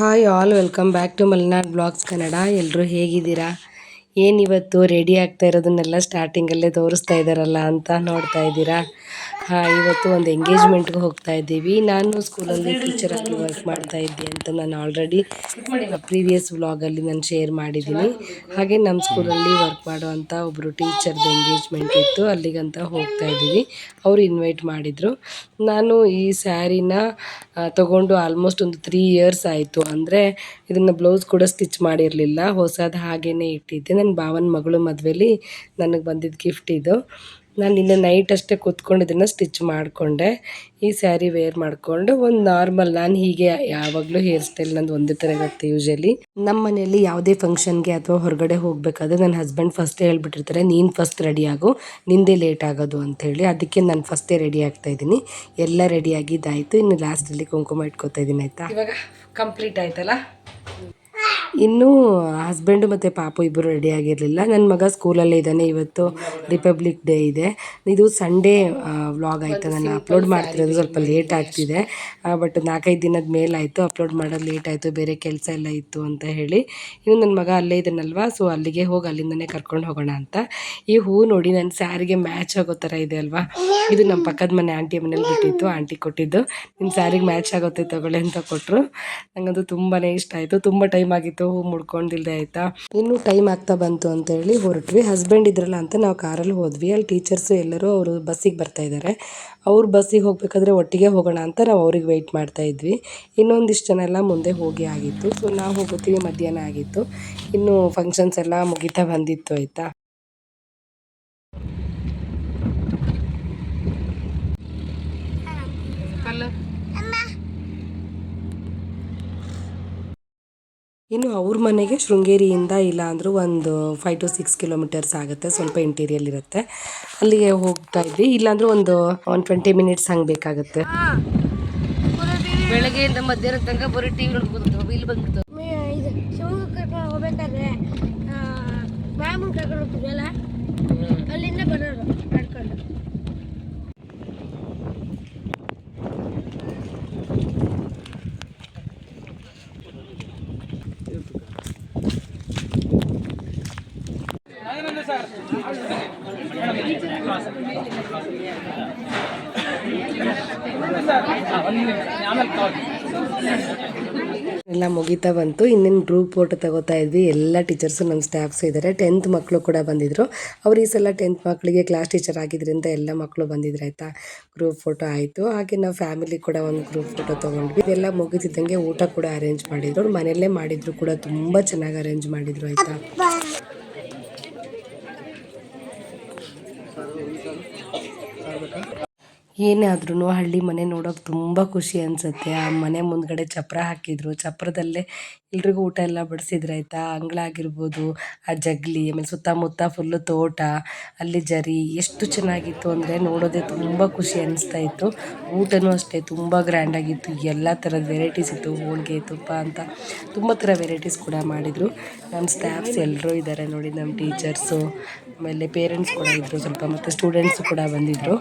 Hi all welcome back to Malenad blogs Kannada. ಎಲ್ಲರೂ ಹೇಗಿದ್ದೀರಾ? ಏನಿವತ್ತು ರೆಡಿ ಆಗ್ತಾ ಇರೋದನ್ನೆಲ್ಲ ಸ್ಟಾರ್ಟಿಂಗಲ್ಲೇ ತೋರಿಸ್ತಾ ಇದ್ದಾರಲ್ಲ ಅಂತ ನೋಡ್ತಾ ಇದ್ದೀರಾ? ಹಾಂ, ಇವತ್ತು ಒಂದು ಎಂಗೇಜ್ಮೆಂಟ್ಗೆ ಹೋಗ್ತಾ ಇದ್ದೀವಿ. ನಾನು ಸ್ಕೂಲಲ್ಲಿ ಟೀಚರ್ ಆಗಿ ವರ್ಕ್ ಮಾಡ್ತಾ ಇದ್ದೆ ಅಂತ ನಾನು ಆಲ್ರೆಡಿ ಪ್ರೀವಿಯಸ್ ವ್ಲಾಗಲ್ಲಿ ನಾನು ಶೇರ್ ಮಾಡಿದ್ದೀನಿ. ಹಾಗೆ ನಮ್ಮ ಸ್ಕೂಲಲ್ಲಿ ವರ್ಕ್ ಮಾಡುವಂಥ ಒಬ್ಬರು ಟೀಚರ್ದು ಎಂಗೇಜ್ಮೆಂಟ್ ಇತ್ತು. ಅಲ್ಲಿಗಂತ ಹೋಗ್ತಾ ಇದ್ದೀವಿ. ಅವರು ಇನ್ವೈಟ್ ಮಾಡಿದರು. ನಾನು ಈ ಸ್ಯಾರಿನ ತಗೊಂಡು ಆಲ್ಮೋಸ್ಟ್ ಒಂದು ತ್ರೀ ಇಯರ್ಸ್ ಆಯಿತು. ಅಂದರೆ ಇದನ್ನು ಬ್ಲೌಸ್ ಕೂಡ ಸ್ಟಿಚ್ ಮಾಡಿರಲಿಲ್ಲ. ಹೊಸದು ಹಾಗೇ ಇಟ್ಟಿದ್ದೆ. ನನ್ನ ಭಾವನ ಮಗಳು ಮದುವೆಲಿ ನನಗೆ ಬಂದಿದ್ದ ಗಿಫ್ಟ್ ಇದು. ನಾನು ನಿನ್ನೆ ನೈಟ್ ಅಷ್ಟೇ ಕೂತ್ಕೊಂಡು ಇದನ್ನು ಸ್ಟಿಚ್ ಮಾಡಿಕೊಂಡೆ. ಈ ಸ್ಯಾರಿ ವೇರ್ ಮಾಡಿಕೊಂಡು ಒಂದು ನಾರ್ಮಲ್ ನಾನು ಹೀಗೆ ಯಾವಾಗಲೂ ಹೇರ್ ಸ್ಟೈಲ್ ನಂದು ಒಂದೇ ಥರ ಇರುತ್ತೆ ಯೂಶಲಿ ನಮ್ಮ ಮನೆಯಲ್ಲಿ ಯಾವುದೇ ಫಂಕ್ಷನ್ಗೆ ಅಥವಾ ಹೊರಗಡೆ ಹೋಗಬೇಕಾದ್ರೆ ನನ್ನ ಹಸ್ಬೆಂಡ್ ಫಸ್ಟೇ ಹೇಳ್ಬಿಟ್ಟಿರ್ತಾರೆ, ನೀನು ಫಸ್ಟ್ ರೆಡಿ ಆಗು, ನಿಂದೇ ಲೇಟ್ ಆಗೋದು ಅಂಥೇಳಿ ಅದಕ್ಕೆ ನಾನು ಫಸ್ಟೇ ರೆಡಿ ಆಗ್ತಾ ಇದ್ದೀನಿ. ಎಲ್ಲ ರೆಡಿ ಆಗಿದ್ದಾಯಿತು. ಇನ್ನು ಲಾಸ್ಟಲ್ಲಿ ಕುಂಕುಮ ಇಟ್ಕೊತಾ ಇದ್ದೀನಿ, ಆಯಿತಾ? ಇವಾಗ ಕಂಪ್ಲೀಟ್ ಆಯ್ತಲ್ಲ? ಇನ್ನು ಹಸ್ಬೆಂಡು ಮತ್ತು ಪಾಪು ಇಬ್ಬರು ರೆಡಿ ಆಗಿರಲಿಲ್ಲ. ನನ್ನ ಮಗ ಸ್ಕೂಲಲ್ಲೇ ಇದ್ದಾನೆ. ಇವತ್ತು ರಿಪಬ್ಲಿಕ್ ಡೇ ಇದೆ. ಇದು ಸಂಡೇ ವ್ಲಾಗ್ ಆಯಿತು. ನಾನು ಅಪ್ಲೋಡ್ ಮಾಡ್ತಿರೋದು ಸ್ವಲ್ಪ ಲೇಟ್ ಆಗ್ತಿದೆ. ಬಟ್ ನಾಲ್ಕೈದು ದಿನದ ಮೇಲಾಯಿತು ಅಪ್ಲೋಡ್ ಮಾಡೋದು ಲೇಟ್ ಆಯಿತು. ಬೇರೆ ಕೆಲಸ ಎಲ್ಲ ಇತ್ತು ಅಂತ ಹೇಳಿ. ಇನ್ನು ನನ್ನ ಮಗ ಅಲ್ಲೇ ಇದ್ದಾನಲ್ವಾ? ಸೊ ಅಲ್ಲಿಗೆ ಹೋಗಿ ಅಲ್ಲಿಂದನೇ ಕರ್ಕೊಂಡು ಹೋಗೋಣ ಅಂತ. ಈ ಹೂ ನೋಡಿ ನನ್ನ ಸ್ಯಾರಿಗೆ ಮ್ಯಾಚ್ ಆಗೋ ಥರ ಇದೆ ಅಲ್ವಾ? ಇದು ನಮ್ಮ ಪಕ್ಕದ ಮನೆ ಆಂಟಿ ಮನೇಲಿ ಬಿಟ್ಟಿತ್ತು. ಆಂಟಿ ಕೊಟ್ಟಿದ್ದು. ನಿಮ್ಮ ಸ್ಯಾರಿಗೆ ಮ್ಯಾಚ್ ಆಗುತ್ತೆ ತಗೊಳ್ಳಿ ಅಂತ ಕೊಟ್ಟರು ನನಗಂತೂ ತುಂಬಾ ಇಷ್ಟ ಆಯಿತು. ತುಂಬ ಟೈಮ್ ಆಗಿತ್ತು ಹೂ ಮುಡ್ಕೊಂಡಿಲ್ದೆ ಆಯ್ತಾ? ಇನ್ನು ಟೈಮ್ ಆಗ್ತಾ ಬಂತು ಅಂತ ಹೇಳಿ ಹೊರಟ್ವಿ. ಹಸ್ಬೆಂಡ್ ಇದ್ರಲ್ಲ ಅಂತ ನಾವು ಕಾರಲ್ಲಿ ಹೋದ್ವಿ. ಅಲ್ಲಿ ಟೀಚರ್ಸ್ ಎಲ್ಲರೂ ಅವರು ಬಸ್ಸಿಗೆ ಬರ್ತಾ ಇದ್ದಾರೆ ಅವ್ರು ಬಸ್ಸಿಗೆ ಹೋಗ್ಬೇಕಾದ್ರೆ ಒಟ್ಟಿಗೆ ಹೋಗೋಣ ಅಂತ ನಾವು ಅವ್ರಿಗೆ ವೆಯ್ಟ್ ಮಾಡ್ತಾ ಇದ್ವಿ. ಇನ್ನೊಂದಿಷ್ಟು ಜನ ಎಲ್ಲ ಮುಂದೆ ಹೋಗಿ ಆಗಿತ್ತು. ಸೊ ನಾವು ಹೋಗೋತೀವಿ ಮಧ್ಯಾಹ್ನ ಆಗಿತ್ತು. ಇನ್ನು ಫಂಕ್ಷನ್ಸ್ ಎಲ್ಲ ಮುಗಿತಾ ಬಂದಿತ್ತು, ಆಯಿತಾ? ಇನ್ನು ಅವ್ರ ಮನೆಗೆ ಶೃಂಗೇರಿಯಿಂದ ಇಲ್ಲಾಂದರೂ ಒಂದು ಫೈವ್ ಟು ಸಿಕ್ಸ್ ಕಿಲೋಮೀಟರ್ಸ್ ಆಗುತ್ತೆ ಸ್ವಲ್ಪ ಇಂಟೀರಿಯಲ್ ಇರುತ್ತೆ. ಅಲ್ಲಿಗೆ ಹೋಗ್ತಾ ಇದ್ವಿ. ಇಲ್ಲಾಂದ್ರೆ ಒಂದು ಒನ್ ಟ್ವೆಂಟಿ ಮಿನಿಟ್ಸ್ ಹಂಗೆ ಬೇಕಾಗುತ್ತೆ. ಬೆಳಗ್ಗೆಯಿಂದ ಮಧ್ಯಾಹ್ನ ತನಕ ಬರೀ ಟಿ ವಿ ನೋಡ್ಬೋದು ಇಲ್ಲಿ ಬಂದ್ಬಿಡ್ತು ಇದು ಶಿವಮೊಗ್ಗ ಕರ್ಕೊಂಡು ಹೋಗ್ಬೇಕಾದ್ರೆ ಮ್ಯಾಮನ್ ಕರ್ಕೊಂಡು ಹೋಗ್ತಿದ್ವಲ್ಲ ಅಲ್ಲಿಂದ ಬರೋರು ನಡ್ಕೊಂಡು ಎಲ್ಲ ಮುಗಿತಾ ಬಂತು. ಇನ್ನೇನು ಗ್ರೂಪ್ ಫೋಟೋ ತಗೋತಾ ಇದ್ವಿ. ಎಲ್ಲ ಟೀಚರ್ಸು ನಮ್ಮ ಸ್ಟಾಫ್ಸ್ ಇದ್ದಾರೆ ಟೆಂತ್ ಮಕ್ಕಳು ಕೂಡ ಬಂದಿದ್ರು. ಅವ್ರು ಈ ಸಲ ಟೆಂತ್ ಮಕ್ಕಳಿಗೆ ಕ್ಲಾಸ್ ಟೀಚರ್ ಆಗಿದ್ರಿಂದ ಎಲ್ಲ ಮಕ್ಕಳು ಬಂದಿದ್ರು ಆಯಿತಾ? ಗ್ರೂಪ್ ಫೋಟೋ ಆಯಿತು. ಹಾಗೆ ನಾವು ಫ್ಯಾಮಿಲಿ ಕೂಡ ಒಂದು ಗ್ರೂಪ್ ಫೋಟೋ ತೊಗೊಂಡ್ವಿ. ಇದೆಲ್ಲ ಮುಗಿತಿದ್ದಂಗೆ ಊಟ ಕೂಡ ಅರೇಂಜ್ ಮಾಡಿದ್ರು. ಅವ್ರು ಮನೆಯಲ್ಲೇ ಮಾಡಿದ್ರು ಕೂಡ. ತುಂಬ ಚೆನ್ನಾಗಿ ಅರೇಂಜ್ ಮಾಡಿದ್ರು ಆಯಿತಾ? ಏನೇ ಆದ್ರೂ ಹಳ್ಳಿ ಮನೆ ನೋಡೋಕೆ ತುಂಬ ಖುಷಿ ಅನ್ಸುತ್ತೆ. ಆ ಮನೆ ಮುಂದ್ಗಡೆ ಚಪ್ರ ಹಾಕಿದ್ರು. ಚಪ್ರದಲ್ಲೇ ಎಲ್ರಿಗೂ ಊಟ ಎಲ್ಲ ಬಡಿಸಿದ್ರು ಆಯಿತಾ? ಅಂಗಳ ಆಗಿರ್ಬೋದು ಆ ಜಗಲಿ, ಆಮೇಲೆ ಸುತ್ತಮುತ್ತ ಫುಲ್ಲು ತೋಟ, ಅಲ್ಲಿ ಜರಿ, ಎಷ್ಟು ಚೆನ್ನಾಗಿತ್ತು ಅಂದರೆ ನೋಡೋದೇ ತುಂಬ ಖುಷಿ ಅನಿಸ್ತಾ ಇತ್ತು. ಊಟನೂ ಅಷ್ಟೇ, ತುಂಬ ಗ್ರ್ಯಾಂಡಾಗಿತ್ತು ಎಲ್ಲ ಥರದ ವೆರೈಟೀಸ್ ಇತ್ತು, ಹೋಳಿಗೆ, ತುಪ್ಪ ಅಂತ ತುಂಬ ಥರ ವೆರೈಟೀಸ್ ಕೂಡ ಮಾಡಿದರು. ನಮ್ಮ ಸ್ಟಾಫ್ಸ್ ಎಲ್ಲರೂ ಇದ್ದಾರೆ ನೋಡಿ ನಮ್ಮ ಟೀಚರ್ಸು ಆಮೇಲೆ ಪೇರೆಂಟ್ಸ್ ಕೂಡ ಇದ್ದರು ಸ್ವಲ್ಪ, ಮತ್ತು ಸ್ಟೂಡೆಂಟ್ಸು ಕೂಡ ಬಂದಿದ್ದರು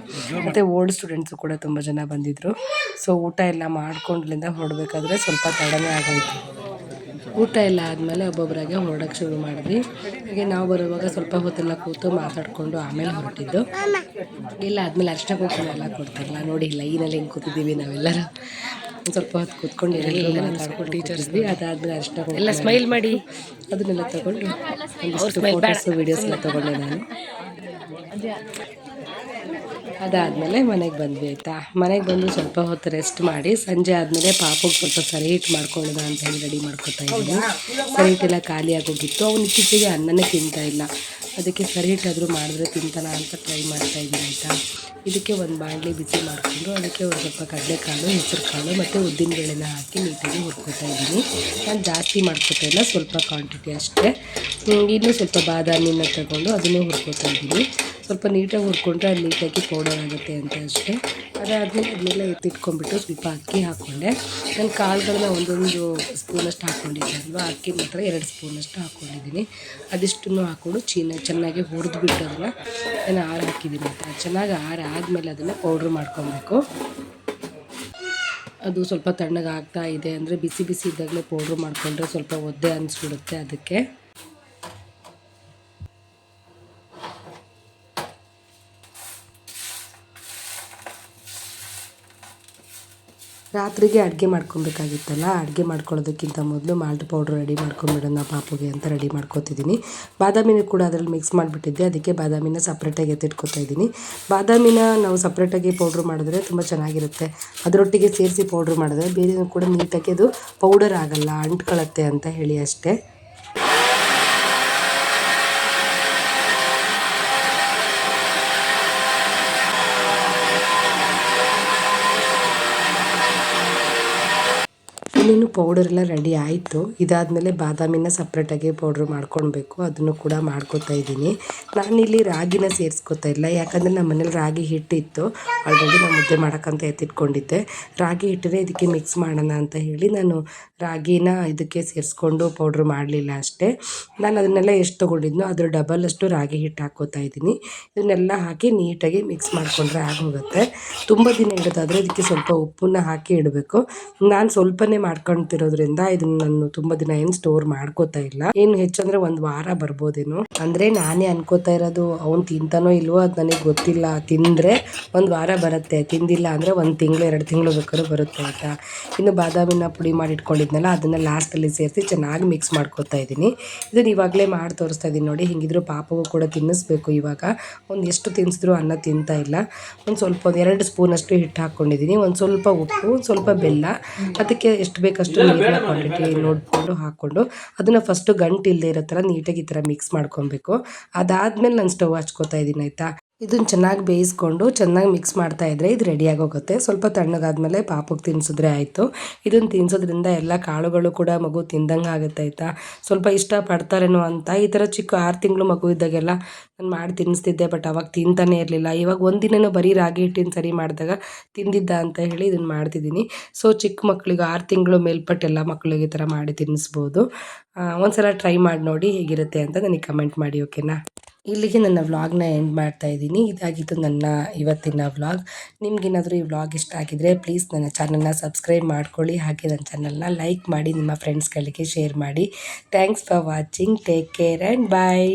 ಮತ್ತು ಓಲ್ಡ್ ಸ್ಟೂಡೆಂಟ್ಸು ಕೂಡ ತುಂಬ ಜನ ಬಂದಿದ್ದರು ಸೊ ಊಟ ಎಲ್ಲ ಮಾಡ್ಕೊಂಡ್ಲಿಂದ ಹೊಡಬೇಕಾದ್ರೆ ಸ್ವಲ್ಪ ತಡನೇ ಆಗೋಯ್ತು. ಊಟ ಎಲ್ಲ ಆದಮೇಲೆ ಒಬ್ಬೊಬ್ಬರಾಗೆ ಹೊರಡಕ್ಕೆ ಶುರು ಮಾಡಿದ್ವಿ. ಹಾಗೆ ನಾವು ಬರುವಾಗ ಸ್ವಲ್ಪ ಹೊತ್ತೆಲ್ಲ ಕೂತು ಮಾತಾಡಿಕೊಂಡು ಆಮೇಲೆ ಹೊರಟಿದ್ದು. ಇಲ್ಲ ಆದಮೇಲೆ ಅಷ್ಟೇ ಕುಂಕುಮ ಎಲ್ಲ ಕೊಡ್ತಾರಲ್ಲ ನೋಡಿ ಈನಲ್ಲಿ ಹೆಂಗೆ ಕೂತಿದ್ದೀವಿ ನಾವೆಲ್ಲರೂ. ಸ್ವಲ್ಪ ಹೊತ್ತು ಕೂತ್ಕೊಂಡು ಮಾತಾಡ್ಕೊಂಡು ಟೀಚರ್ಸ್ವಿ ಅದಾದಮೇಲೆ ಅರ್ಶಿನ ಎಲ್ಲ ಸ್ಮೈಲ್ ಮಾಡಿ. ಅದನ್ನೆಲ್ಲ ತಗೊಂಡು ಫೋಟೋಸು ವೀಡಿಯೋಸ್ ಎಲ್ಲ ತೊಗೊಂಡೆ ನಾನು. ಅದಾದಮೇಲೆ ಮನೆಗೆ ಬಂದ್ವಿ ಆಯಿತಾ. ಮನೆಗೆ ಬಂದು ಸ್ವಲ್ಪ ಹೊತ್ತು ರೆಸ್ಟ್ ಮಾಡಿ ಸಂಜೆ ಆದಮೇಲೆ ಪಾಪಗೆ ಸ್ವಲ್ಪ ಸರಿ ಹಿಟ್ಟು ಮಾಡ್ಕೊಳ್ಳೋಣ ಅಂತ ಹೇಳಿ ರೆಡಿ ಮಾಡ್ಕೊತಾ ಇದ್ದೀನಿ. ಸರಿ ಹಿಟ್ಟೆಲ್ಲ ಖಾಲಿ ಆಗೋಗಿತ್ತು. ಅವ್ನು ಇತ್ತೀಚೆಗೆ ಅನ್ನನೇ ತಿಂತಾ ಇಲ್ಲ. ಅದಕ್ಕೆ ಸರಿ ಹಿಟ್ಟಾದರೂ ಮಾಡಿದ್ರೆ ತಿಂತಾನ ಅಂತ ಟ್ರೈ ಮಾಡ್ತಾ ಇದ್ದೀನಿ ಆಯಿತಾ. ಇದಕ್ಕೆ ಒಂದು ಬಾಣಲಿ ಬಿಸಿ ಮಾಡಿಕೊಂಡು ಅದಕ್ಕೆ ಒಂದು ಸ್ವಲ್ಪ ಕಡಲೆಕಾಳು ಹೆಸರು ಕಾಳು ಮತ್ತು ಉದ್ದಿನ ಬೇಳೆನ ಹಾಕಿ ನೀಟಾಗಿ ಹುರ್ಕೋತಾ ಇದ್ದೀನಿ. ನಾನು ಜಾಸ್ತಿ ಮಾಡ್ಕೊತಾ ಇಲ್ಲ, ಸ್ವಲ್ಪ ಕ್ವಾಂಟಿಟಿ ಅಷ್ಟೇ. ಇನ್ನೂ ಸ್ವಲ್ಪ ಬಾದಾಮಿನ ತಗೊಂಡು ಅದನ್ನು ಹುರ್ಕೋತಾ ಇದ್ದೀನಿ. ಸ್ವಲ್ಪ ನೀಟಾಗಿ ಹುರ್ಕೊಂಡ್ರೆ ಅದು ನೀಟಾಗಿ ಪೌಡರ್ ಆಗುತ್ತೆ ಅಂತ ಅಷ್ಟೇ. ಅದಾದಮೇಲೆ ಅದನ್ನೆಲ್ಲ ಎತ್ತಿಟ್ಕೊಂಡ್ಬಿಟ್ಟು ಸ್ವಲ್ಪ ಅಕ್ಕಿ ಹಾಕ್ಕೊಂಡೆ. ನನ್ನ ಕಾಳುಗಳನ್ನ ಒಂದೊಂದು ಸ್ಪೂನಷ್ಟು ಹಾಕ್ಕೊಂಡಿದ್ದೆ ಅಲ್ವಾ? ಅಕ್ಕಿ ಮಾತ್ರ ಎರಡು ಸ್ಪೂನಷ್ಟು ಹಾಕ್ಕೊಂಡಿದ್ದೀನಿ ಅದಿಷ್ಟನ್ನು ಹಾಕ್ಕೊಂಡು ಚೀನ ಚೆನ್ನಾಗಿ ಹುರಿದ್ಬಿಟ್ಟು ಅದನ್ನು ನಾನು ಆರು ಹಾಕಿದ್ದೀನಿ ಅಂತ ಚೆನ್ನಾಗಿ ಆರು ಆದಮೇಲೆ ಅದನ್ನು ಪೌಡ್ರ್ ಮಾಡ್ಕೊಬೇಕು. ಅದು ಸ್ವಲ್ಪ ತಣ್ಣಗಾಗ್ತಾ ಇದೆ ಅಂದರೆ ಬಿಸಿ ಬಿಸಿ ಇದ್ದಾಗಲೇ ಪೌಡ್ರ್ ಮಾಡಿಕೊಂಡ್ರೆ ಸ್ವಲ್ಪ ಒದ್ದೆ ಅನಿಸ್ಬಿಡುತ್ತೆ ಅದಕ್ಕೆ. ರಾತ್ರಿಗೆ ಅಡುಗೆ ಮಾಡ್ಕೊಬೇಕಾಗಿತ್ತಲ್ಲ, ಅಡುಗೆ ಮಾಡ್ಕೊಳ್ಳೋದಕ್ಕಿಂತ ಮೊದಲು ಮಾಲ್ಟ್ ಪೌಡ್ರ್ ರೆಡಿ ಮಾಡ್ಕೊಂಬಿಡೋಣ ಪಾಪುಗೆ ಅಂತ ರೆಡಿ ಮಾಡ್ಕೋತಿದ್ದೀನಿ. ಬಾದಾಮಿನ ಕೂಡ ಅದರಲ್ಲಿ ಮಿಕ್ಸ್ ಮಾಡಿಬಿಟ್ಟಿದ್ದೆ, ಅದಕ್ಕೆ ಬಾದಾಮಿನ ಸಪ್ರೇಟಾಗಿ ಎತ್ತಿಟ್ಕೊತಾ ಇದ್ದೀನಿ. ಬಾದಾಮಿನ ನಾವು ಸಪ್ರೇಟಾಗಿ ಪೌಡ್ರ್ ಮಾಡಿದ್ರೆ ತುಂಬ ಚೆನ್ನಾಗಿರುತ್ತೆ. ಅದರೊಟ್ಟಿಗೆ ಸೇರಿಸಿ ಪೌಡ್ರ್ ಮಾಡಿದ್ರೆ ಬೇರೆ ಕೂಡ ನೀಟಾಗಿ ಅದು ಪೌಡರ್ ಆಗಲ್ಲ, ಅಂಟ್ಕೊಳತ್ತೆ ಅಂತ ಹೇಳಿ ಅಷ್ಟೇ. ಇನ್ನೇನು ಪೌಡರ್ ಎಲ್ಲ ರೆಡಿ ಆಯಿತು. ಇದಾದಮೇಲೆ ಬಾದಾಮಿನ ಸಪ್ರೇಟಾಗಿ ಪೌಡ್ರ್ ಮಾಡ್ಕೊಳ್ಬೇಕು ಅದನ್ನು ಕೂಡ ಮಾಡ್ಕೊತಾ ಇದ್ದೀನಿ. ನಾನಿಲ್ಲಿ ರಾಗಿನ ಸೇರಿಸ್ಕೊತಾ ಇಲ್ಲ. ಯಾಕಂದರೆ ನಮ್ಮ ಮನೇಲಿ ರಾಗಿ ಹಿಟ್ಟಿತ್ತು. ಆಲ್ರೆಡಿ ನಾನು ಮುದ್ದೆ ಮಾಡೋಕ್ಕಂತ ಎತ್ತಿಟ್ಕೊಂಡಿದ್ದೆ. ರಾಗಿ ಹಿಟ್ಟನ್ನೇ ಇದಕ್ಕೆ ಮಿಕ್ಸ್ ಮಾಡೋಣ ಅಂತ ಹೇಳಿ ನಾನು ರಾಗಿನ ಇದಕ್ಕೆ ಸೇರಿಸ್ಕೊಂಡು ಪೌಡ್ರ್ ಮಾಡಲಿಲ್ಲ ಅಷ್ಟೇ. ನಾನು ಅದನ್ನೆಲ್ಲ ಎಷ್ಟು ತೊಗೊಂಡಿದ್ನೋ ಅದರ ಡಬಲ್ ಅಷ್ಟು ರಾಗಿ ಹಿಟ್ಟು ಹಾಕೋತಾ ಇದ್ದೀನಿ. ಇದನ್ನೆಲ್ಲ ಹಾಕಿ ನೀಟಾಗಿ ಮಿಕ್ಸ್ ಮಾಡಿಕೊಂಡ್ರೆ ಆಗೋಗುತ್ತೆ. ತುಂಬ ದಿನ ಇಡೋದಾದರೆ ಇದಕ್ಕೆ ಸ್ವಲ್ಪ ಉಪ್ಪನ್ನ ಹಾಕಿ ಇಡಬೇಕು. ನಾನು ಸ್ವಲ್ಪನೇ ಮಾಡ್ಕೊಳ್ತಿರೋದ್ರಿಂದ ಇದನ್ನ ನಾನು ತುಂಬಾ ದಿನ ಏನು ಸ್ಟೋರ್ ಮಾಡ್ಕೋತಾ ಇಲ್ಲ. ಏನು ಹೆಚ್ಚಂದ್ರೆ ಒಂದು ವಾರ ಬರ್ಬೋದೇನೋ. ಅಂದ್ರೆ ನಾನೇ ಅನ್ಕೋತಾ ಇರೋದು, ಅವ್ನು ತಿಂತಾನೋ ಇಲ್ವೋ ಅದು ನನಗೆ ಗೊತ್ತಿಲ್ಲ. ತಿಂದ್ರೆ ಒಂದು ವಾರ ಬರುತ್ತೆ, ತಿಂದಿಲ್ಲ ಅಂದ್ರೆ ಒಂದು ತಿಂಗಳು, ಎರಡು ತಿಂಗಳು ಬೇಕಾದ್ರೂ ಬರುತ್ತೆ ಅಂತ. ಇನ್ನು ಬಾದಾಮಿನ ಪುಡಿ ಮಾಡಿ ಇಟ್ಕೊಂಡಿದ್ನಲ್ಲ, ಅದನ್ನ ಲಾಸ್ಟ್ ಅಲ್ಲಿ ಸೇರಿಸಿ ಚೆನ್ನಾಗಿ ಮಿಕ್ಸ್ ಮಾಡ್ಕೊತಾ ಇದ್ದೀನಿ. ಇದನ್ನ ಇವಾಗಲೇ ಮಾಡಿ ತೋರಿಸ್ತಾ ಇದೀನಿ ನೋಡಿ, ಹಿಂಗಿದ್ರು ಪಾಪಗೂ ಕೂಡ ತಿನ್ನಿಸ್ಬೇಕು ಇವಾಗ. ಒಂದು ಎಷ್ಟು ತಿನ್ನಿಸಿದ್ರು ಅನ್ನ ತಿಂತಾ ಇಲ್ಲ. ಒಂದು ಸ್ವಲ್ಪ ಒಂದು ಎರಡು ಸ್ಪೂನಷ್ಟು ಹಿಟ್ಟು ಹಾಕ್ಕೊಂಡಿದ್ದೀನಿ ಒಂದು ಸ್ವಲ್ಪ ಉಪ್ಪು ಸ್ವಲ್ಪ ಬೆಲ್ಲ. ಅದಕ್ಕೆ ಎಷ್ಟು ಬೇಕಷ್ಟು ನೀರಿನ ಕ್ವಾಂಟಿಟಿ ನೋಡಿಕೊಂಡು ಹಾಕ್ಕೊಂಡು ಅದನ್ನು ಫಸ್ಟು ಗಂಟು ಇಲ್ಲದೆ ಇರೋ ಥರ ನೀಟಾಗಿ ಈ ಥರ ಮಿಕ್ಸ್ ಮಾಡ್ಕೊಬೇಕು. ಅದಾದ್ಮೇಲೆ ನಾನು ಸ್ಟವ್ ಹಚ್ಕೋತಾ ಇದ್ದೀನಿ ಆಯಿತಾ? ಇದನ್ನು ಚೆನ್ನಾಗಿ ಬೇಯಿಸ್ಕೊಂಡು ಚೆನ್ನಾಗಿ ಮಿಕ್ಸ್ ಮಾಡ್ತಾ ಇದ್ದರೆ ಇದು ರೆಡಿಯಾಗಿ ಹೋಗುತ್ತೆ ಸ್ವಲ್ಪ ತಣ್ಣಗಾದ್ಮೇಲೆ ಪಾಪಕ್ಕೆ ತಿನ್ಸಿದ್ರೆ ಆಯಿತು. ಇದನ್ನು ತಿನ್ಸೋದ್ರಿಂದ ಎಲ್ಲ ಕಾಳುಗಳು ಕೂಡ ಮಗು ತಿಂದಂಗೆ ಆಗುತ್ತೆ ಆಯಿತಾ? ಸ್ವಲ್ಪ ಇಷ್ಟ ಪಡ್ತಾರೇನೋ ಅಂತ. ಈ ಥರ ಚಿಕ್ಕ ಆರು ತಿಂಗಳು ಮಗು ಇದ್ದಾಗೆಲ್ಲ ನಾನು ಮಾಡಿ ತಿನ್ನಿಸ್ತಿದ್ದೆ ಬಟ್ ಅವಾಗ ತಿಂತಾನೆ ಇರಲಿಲ್ಲ. ಇವಾಗ ಒಂದಿನೇನೋ ಬರೀ ರಾಗಿ ಹಿಟ್ಟಿನ ಸರಿ ಮಾಡಿದಾಗ ತಿಂದಿದ್ದ ಅಂತ ಹೇಳಿ ಇದನ್ನು ಮಾಡ್ತಿದ್ದೀನಿ. ಸೊ ಚಿಕ್ಕ ಮಕ್ಕಳಿಗೆ ಆರು ತಿಂಗಳು ಮೇಲ್ಪಟ್ಟೆಲ್ಲ ಮಕ್ಕಳಿಗೆ ಈ ಥರ ಮಾಡಿ ತಿನ್ನಿಸ್ಬೋದು ಒಂದ್ಸಲ ಟ್ರೈ ಮಾಡಿ ನೋಡಿ ಹೇಗಿರುತ್ತೆ ಅಂತ ನನಗೆ ಕಮೆಂಟ್ ಮಾಡಿ ಓಕೆನಾ ಇಲ್ಲಿಗೆ ನನ್ನ ವ್ಲಾಗ್ನ ಎಂಡ್ ಮಾಡ್ತಾ ಇದ್ದೀನಿ. ಇದಾಗಿತ್ತು ನನ್ನ ಇವತ್ತಿನ ವ್ಲಾಗ್ ನಿಮಗೇನಾದರೂ ಈ ವ್ಲಾಗ್ ಇಷ್ಟ ಆಗಿದ್ರೆ ಪ್ಲೀಸ್ ನನ್ನ ಚಾನಲ್ನ ಸಬ್ಸ್ಕ್ರೈಬ್ ಮಾಡ್ಕೊಳ್ಳಿ. ಹಾಗೆ ನನ್ನ ಚಾನಲ್ನ ಲೈಕ್ ಮಾಡಿ, ನಿಮ್ಮ ಫ್ರೆಂಡ್ಸ್ಗಳಿಗೆ ಶೇರ್ ಮಾಡಿ. Thanks for watching take care and bye